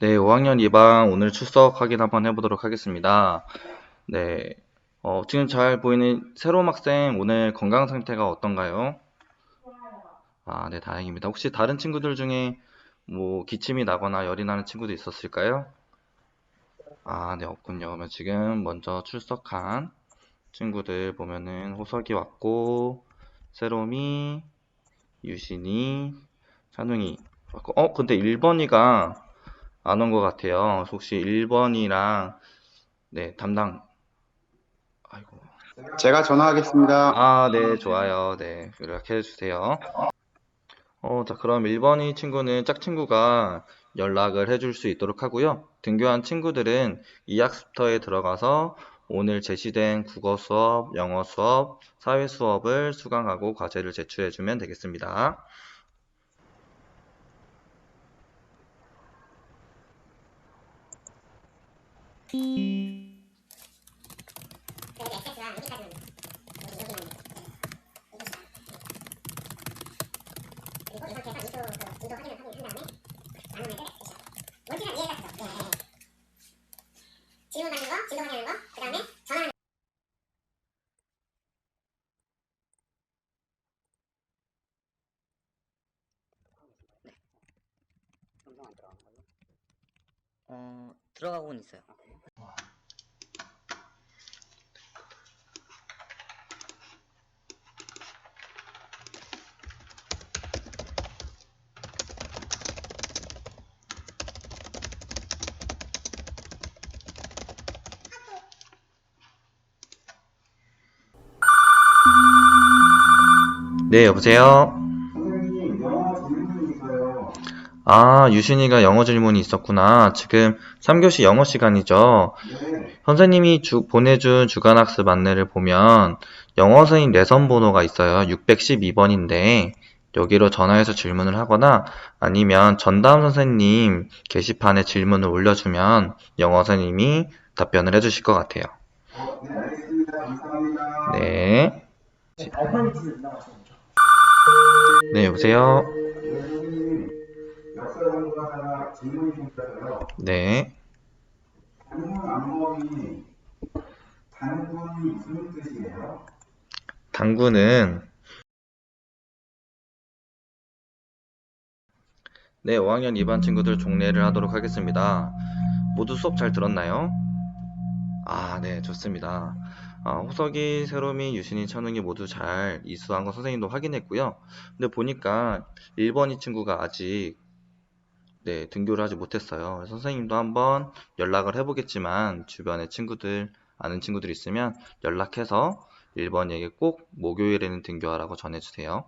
네, 5학년 2반 오늘 출석 확인 한번 해보도록 하겠습니다. 네, 어, 지금 잘 보이는 새로운 학생 오늘 건강 상태가 어떤가요? 아, 네, 다행입니다. 혹시 다른 친구들 중에 뭐 기침이 나거나 열이 나는 친구도 있었을까요? 아, 네, 없군요. 그러면 지금 먼저 출석한 친구들 보면은 호석이 왔고, 세롬이, 유신이, 찬웅이 왔고, 어, 근데 1번이가 안 온 것 같아요. 혹시 1번이랑 네, 담당 아이고. 제가 전화하겠습니다. 아, 네, 좋아요. 네, 연락해 주세요. 어, 자, 그럼 1번이 친구는 짝친구가 연락을 해줄 수 있도록 하고요. 등교한 친구들은 이 학습터에 들어가서 오늘 제시된 국어 수업, 영어 수업, 사회 수업을 수강하고 과제를 제출해 주면 되겠습니다. 질문 받는 거, 진도 확인하는 거, 그 다음에 전화하는 어, 들어가고는 있어요. 네, 여보세요? 아, 유신이가 영어 질문이 있었구나. 지금 3교시 영어 시간이죠. 선생님이 주- 보내준 주간학습 안내를 보면 영어 선생님 내선 번호가 있어요. 612번인데 여기로 전화해서 질문을 하거나 아니면 전담 선생님 게시판에 질문을 올려주면 영어 선생님이 답변을 해주실 것 같아요. 네. 네, 여보세요? 역사연구가사가 네. 무슨 뜻이에요? 당구는 네, 5학년 2반 친구들 종례를 하도록 하겠습니다. 모두 수업 잘 들었나요? 아, 네, 좋습니다. 아, 호석이, 세롬이, 유신이, 천웅이 모두 잘 이수한 거 선생님도 확인했고요. 근데 보니까 1번 이 친구가 아직 네, 등교를 하지 못했어요. 선생님도 한번 연락을 해보겠지만 주변에 친구들, 아는 친구들 있으면 연락해서 1번에게 꼭 목요일에는 등교하라고 전해주세요.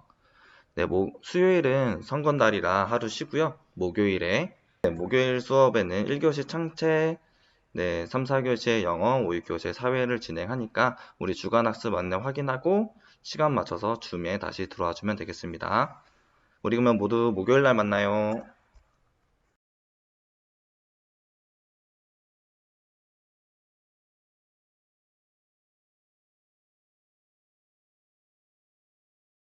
네, 모, 수요일은 선거날이라 하루 쉬고요. 목요일에 네, 목요일 수업에는 1교시 창체, 네, 3, 4교시에 영어, 5, 6교시에 사회를 진행하니까 우리 주간학습 안내 확인하고 시간 맞춰서 줌에 다시 들어와 주면 되겠습니다. 우리 그러면 모두 목요일 날 만나요.